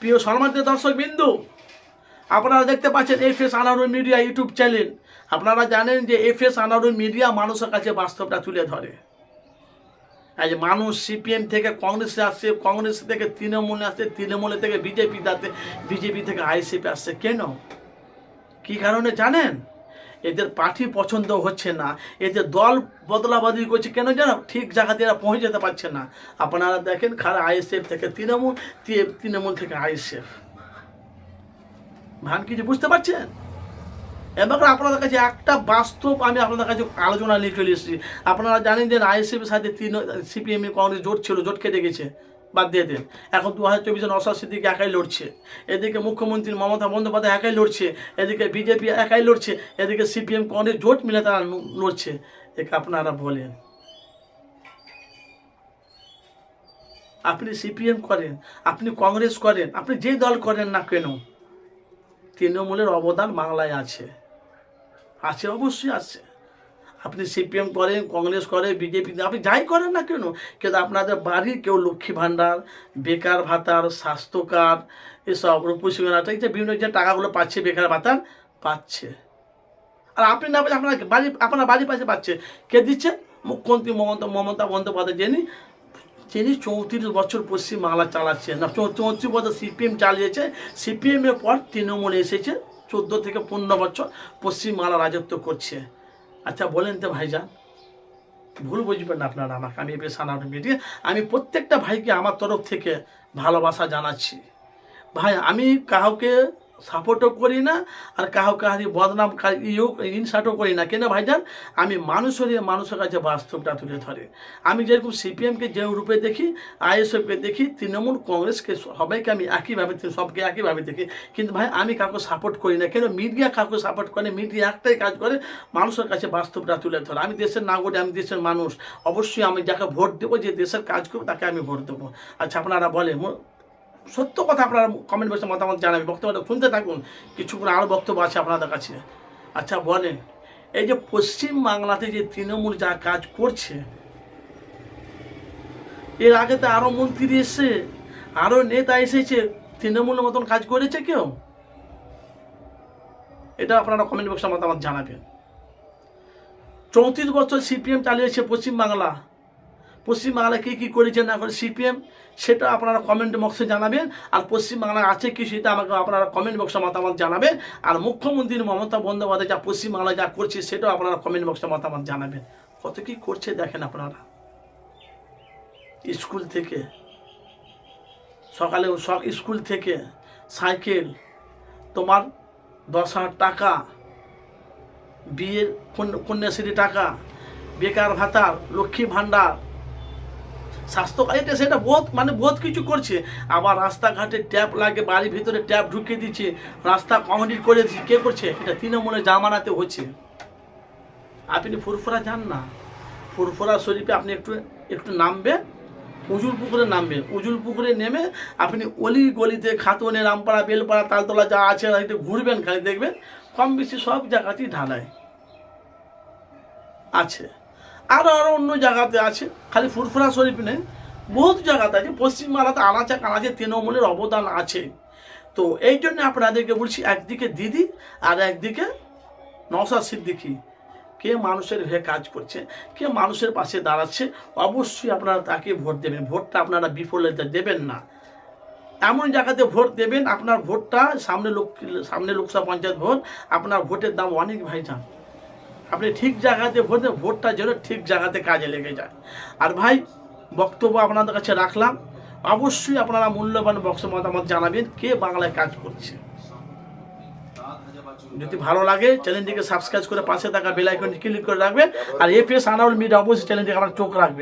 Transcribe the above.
প্রিয় সম্মানিত দর্শক বিন্দু, আপনারা দেখতে পাচ্ছেন এফ এস আনারু মিডিয়া ইউটিউব চ্যানেল আপনারা জানেন যে এফ এস আনারু মিডিয়া মানুষের কাছে বাস্তবটা তুলে ধরে। আজ মানুষ সিপিএম থেকে কংগ্রেসে আসছে, কংগ্রেস থেকে তৃণমূলে আসছে, তৃণমূলে থেকে বিজেপি যাচ্ছে বিজেপি থেকে আইসিপি আসছে, কেন? কি কারণে জানেন? এদের পার্টি পছন্দ হচ্ছে না। এদের দল বদলাবাদি করছে কেন জানো? ঠিক জায়গাতে এরা পৌঁছে যেতে পারছে না। আপনারা দেখেন খারা আইএসএফ থেকে তৃণমূল তৃণমূল থেকে আইএসএফ। ভান কিছু বুঝতে পারছেন? এবার আপনাদের কাছে একটা বাস্তব আমি আপনাদের কাছে আলোচনা নিয়ে চলে এসেছি। আপনারা জানেন যে আইএসএফের সাথে তিন সিপিএম কংগ্রেস জোট ছিল, জোট কেটে গেছে। বাদ দিয়ে দেন। এখন দু হাজার চব্বিশে নশাদ সিদ্দিকি একাই লড়ছে। এদিকে মুখ্যমন্ত্রী মমতা বন্দ্যোপাধ্যায় একাই লড়ছে। এদিকে বিজেপি একাই লড়ছে। এদিকে সিপিএম কংগ্রেস জোট মিলে তারা লড়ছে। একে আপনারা বলেন। আপনি সিপিএম করেন, আপনি কংগ্রেস করেন, আপনি যে দল করেন না কেন, তৃণমূলের অবদান বাংলায় আছে। আছে, অবশ্যই আছে। আপনি সিপিএম করেন, কংগ্রেস করে বিজেপি আপনি যাই করেন না কেন? কিন্তু আপনাদের বাড়ির কেউ লক্ষ্মী ভাণ্ডার, বেকার ভাতার স্বাস্থ্য কার্ড এসব রূপসী যে বিভিন্ন যে টাকাগুলো পাচ্ছে, বেকার ভাতার, পাচ্ছে। আর আপনি না আপনার বাড়ি, আপনার বাড়ির পাশে পাচ্ছে। কে দিচ্ছে? মুখ্যমন্ত্রী মমতা মমতা বন্দ্যোপাধ্যায়, যিনি যিনি চৌত্রিশ বছর পশ্চিমবাংলা চালাচ্ছে না চৌত্রিশ বছর সিপিএম চালিয়েছে। সিপিএমের পর তৃণমূল এসেছে, চোদ্দ থেকে পনেরো বছর পশ্চিমবাংলা রাজত্ব করছে। আচ্ছা বলেন তো ভাইজান। ভুল বুঝবেন না আপনারা আমাকে, আমি বেশ সানাউট মিডিয়া আমি প্রত্যেকটা ভাইকে আমার তরফ থেকে ভালোবাসা জানাচ্ছি। ভাই, আমি কাউকে সাপোর্টও করি না, আর কাউকে হারি বদনাম ইয়েও ইনসার্টও করি না। কেন ভাইজান? আমি মানুষের মানুষের কাছে বাস্তবটা তুলে ধরে। আমি যেরকম সিপিএমকে যে রূপে দেখি, আইএসএফকে দেখি, তৃণমূল কংগ্রেসকে সবাইকে আমি একইভাবে সবকে একইভাবে দেখি। কিন্তু ভাই, আমি কাউকে সাপোর্ট করি না। কেন? মিডিয়া কাউকে সাপোর্ট করে মিডিয়া একটাই কাজ করে মানুষের কাছে বাস্তবটা তুলে ধরে। আমি দেশের নাগরিক, আমি দেশের মানুষ। অবশ্যই আমি যাকে ভোট দেবো, যে দেশের কাজ করবে তাকে আমি ভোট দেবো। আচ্ছা আপনারা বলেন, মো- সত্য কথা আপনারা কমেন্ট বক্সে মতামত জানাবেন, বক্তব্যটা শুনতে থাকুন। কিছুক্ষণ আরও বক্তব্য আছে আপনাদের কাছে। আচ্ছা বলেন, এই যে পশ্চিম বাংলাতে যে তৃণমূল যা কাজ করছে, এর আগে তো আরও মন্ত্রী এসছে আরও নেতা এসেছে, তৃণমূলের মতন কাজ করেছে কেউ? এটা আপনারা কমেন্ট বক্সে মতামত জানাবেন। চৌত্রিশ বছর সিপিএম চালিয়েছে পশ্চিমবাংলা পশ্চিমবাংলায় কী কী করেছে না করে সিপিএম, সেটা আপনারা কমেন্ট বক্সে জানাবেন। আর পশ্চিমবাংলায় আছে কি সেটা আমাকে আপনারা কমেন্ট বক্সে মতামত জানাবেন। আর মুখ্যমন্ত্রী মমতা বন্দ্যোপাধ্যায় যা পশ্চিমবাংলায় যা করছে, সেটাও আপনারা কমেন্ট বক্সে মতামত জানাবেন। কত কি করছে দেখেন আপনারা। স্কুল থেকে, সকালে স্কুল থেকে সাইকেল, তোমার দশ হাজার টাকা, বিয়ের কন্যা- কন্যাশ্রী টাকা, বেকার ভাতা লক্ষ্মী ভাণ্ডার স্বাস্থ্য এটা সেটা বহুত মানে বহুত কিছু করছে। আবার রাস্তাঘাটে ট্যাপ লাগে বাড়ির ভিতরে ট্যাপ ঢুকিয়ে দিচ্ছে, রাস্তা কমপ্লিট করে দিচ্ছে। কে করছে? এটা তৃণমূলের জামানাতে হচ্ছে। আপনি ফুরফুরা যান না। ফুরফুরা শরীফে আপনি একটু একটু নামবে উজুল পুকুরে নামবে। উজুল পুকুরে নেমে আপনি অলি গলিতে খাতুনে, রামপাড়া, বেলপাড়া, তালতলা যা আছে একটু ঘুরবেন খালি দেখবেন। কম বেশি সব জায়গাতেই ঢালাই। আছে। আরও আরও অন্য জায়গাতে আছে, খালি ফুরফুরা শরীফ নেই, বহুত জায়গাতে আছে পশ্চিমবাংলাতে আনাচে কানাচে তৃণমূলের অবদান আছে। তো এই জন্য আপনাদেরকে বলছি, একদিকে দিদি আর একদিকে নওশাদ সিদ্দিকি। কে মানুষের হয়ে কাজ করছে, কে মানুষের পাশে দাঁড়াচ্ছে, অবশ্যই আপনারা তাকে ভোট দেবেন। ভোটটা আপনারা বিফলতা দেবেন না। এমন জায়গাতে ভোট দেবেন, আপনার ভোটটা সামনে লোক, সামনে লোকসভা পঞ্চায়েত ভোট, আপনার ভোটের দাম অনেক ভাই ভাইজান। আপনি ঠিক জায়গাতে ভোট, ভোটটা যেন ঠিক জায়গাতে কাজে লেগে যায়। আর ভাই, বক্তব্য আপনাদের কাছে রাখলাম। অবশ্যই আপনারা মূল্যবান বক্স মতামত জানাবেন, কে বাংলায় কাজ করছে। যদি ভালো লাগে, চ্যানেলটিকে সাবস্ক্রাইব করে পাশে থাকা বেলাইকন ক্লিক করে রাখবেন। আর এফএস আনাউল মিডিয়া অবশ্যই চ্যানেলটিকে আপনার চোখ রাখবেন।